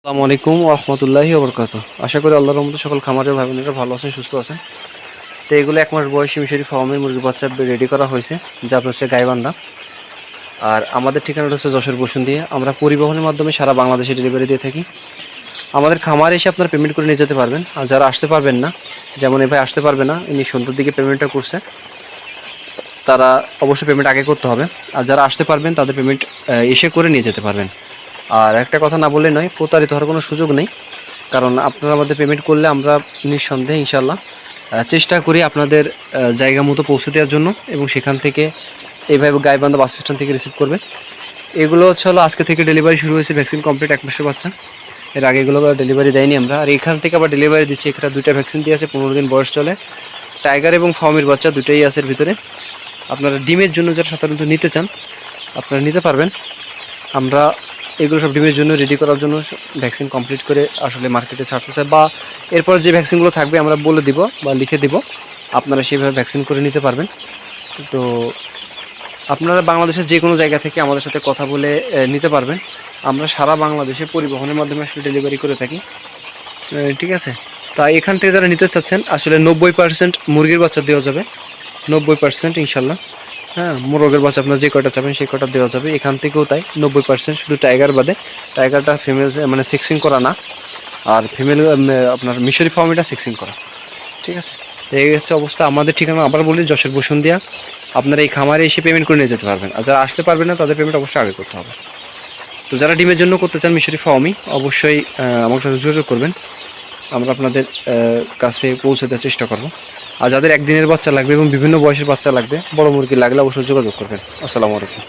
আসসালামু আলাইকুম রহমতুল্লাহি ওবরকাত আশা করি আল্লাহর রহমতে সকল খামারের ভাই বোনেরা ভালো আছেন, সুস্থ আছেন। তো এগুলো এক মাস বয়সী মিশরি ফার্মের মুরগি বাচ্চা রেডি করা হয়েছে, যা হচ্ছে গাইবান্ধা। আর আমাদের ঠিকানাটা হচ্ছে যশোর বসুন দিয়ে আমরা পরিবহনের মাধ্যমে সারা বাংলাদেশে ডেলিভারি দিয়ে থাকি। আমাদের খামারে এসে আপনারা পেমেন্ট করে নিয়ে যেতে পারবেন। আর যারা আসতে পারবেন না, যেমন এ ভাই আসতে পারবে না, ইনি সন্ধ্যার দিকে পেমেন্টটা করছে, তারা অবশ্যই পেমেন্ট আগে করতে হবে। আর যারা আসতে পারবেন, তাদের পেমেন্ট এসে করে নিয়ে যেতে পারবেন। আর একটা কথা না বললে নয়, প্রতারিত হওয়ার কোনো সুযোগ নেই। কারণ আপনারা আমাদের পেমেন্ট করলে আমরা নিঃসন্দেহে ইনশাল্লাহ চেষ্টা করি আপনাদের জায়গা মতো পৌঁছে দেওয়ার জন্য এবং সেখান থেকে এইভাবে গাইবান্ধা বাস স্ট্যান্ড থেকে রিসিভ করবে এগুলো হচ্ছে হলো আজকে থেকে ডেলিভারি শুরু হয়েছে ভ্যাকসিন কমপ্লিট এক মাসের বাচ্চা। এর আগে এগুলো ডেলিভারি দেয়নি আমরা। আর এখান থেকে আবার ডেলিভারি দিচ্ছি, এখানে দুইটা ভ্যাকসিন দিয়ে আছে, পনেরো দিন বয়স চলে। টাইগার এবং ফর্মের বাচ্চা দুটোই আছে ভিতরে। আপনারা ডিমের জন্য যারা সাধারণত নিতে চান, আপনারা নিতে পারবেন। আমরা এগুলো সব ডিমের জন্য রেডি করার জন্য ভ্যাকসিন কমপ্লিট করে আসলে মার্কেটে ছাড়তে চাই বা এরপর যে ভ্যাকসিনগুলো থাকবে আমরা বলে দিব বা লিখে দিব। আপনারা সেভাবে ভ্যাকসিন করে নিতে পারবেন। তো আপনারা বাংলাদেশের যে কোনো জায়গা থেকে আমাদের সাথে কথা বলে নিতে পারবেন। আমরা সারা বাংলাদেশে পরিবহনের মাধ্যমে আসলে ডেলিভারি করে থাকি। ঠিক আছে? তা এখান থেকে যারা নিতে চাচ্ছেন, আসলে নব্বই পার্সেন্ট মুরগির বাচ্চা দেওয়া যাবে। নব্বই পার্সেন্ট ইনশাল্লাহ। হ্যাঁ মোরগের বাচ্চা আপনার যে কয়টা চাবেন সেই কয়টা দেওয়া যাবে। এখান থেকেও তাই, নব্বই পার্সেন্ট শুধু টাইগার বাদে। টাইগারটা ফিমেল মানে সেক্সিং করা না। আর ফিমেল আপনার মিশরি ফার্মিটা সেক্সিং করা। ঠিক আছে? তো এই হচ্ছে অবস্থা। আমাদের ঠিকানা আবার বলি, যশোর বসুন্দিয়া আপনারা এই খামারে এসে পেমেন্ট করে নিয়ে যেতে পারবেন। আর যারা আসতে পারবেন না, তাদের পেমেন্ট অবশ্যই আগে করতে হবে। তো যারা ডিমের জন্য করতে চান মিশরি ফার্মি অবশ্যই আমার সাথে যোগাযোগ করবেন। আমরা আপনাদের কাছে পৌঁছে দেওয়ার চেষ্টা করব। আর যাদের একদিনের বাচ্চা লাগবে এবং বিভিন্ন বয়সের বাচ্চা লাগবে, বড় মুরগি লাগলে অবশ্যই যোগাযোগ করবেন। আসসালামু আলাইকুম।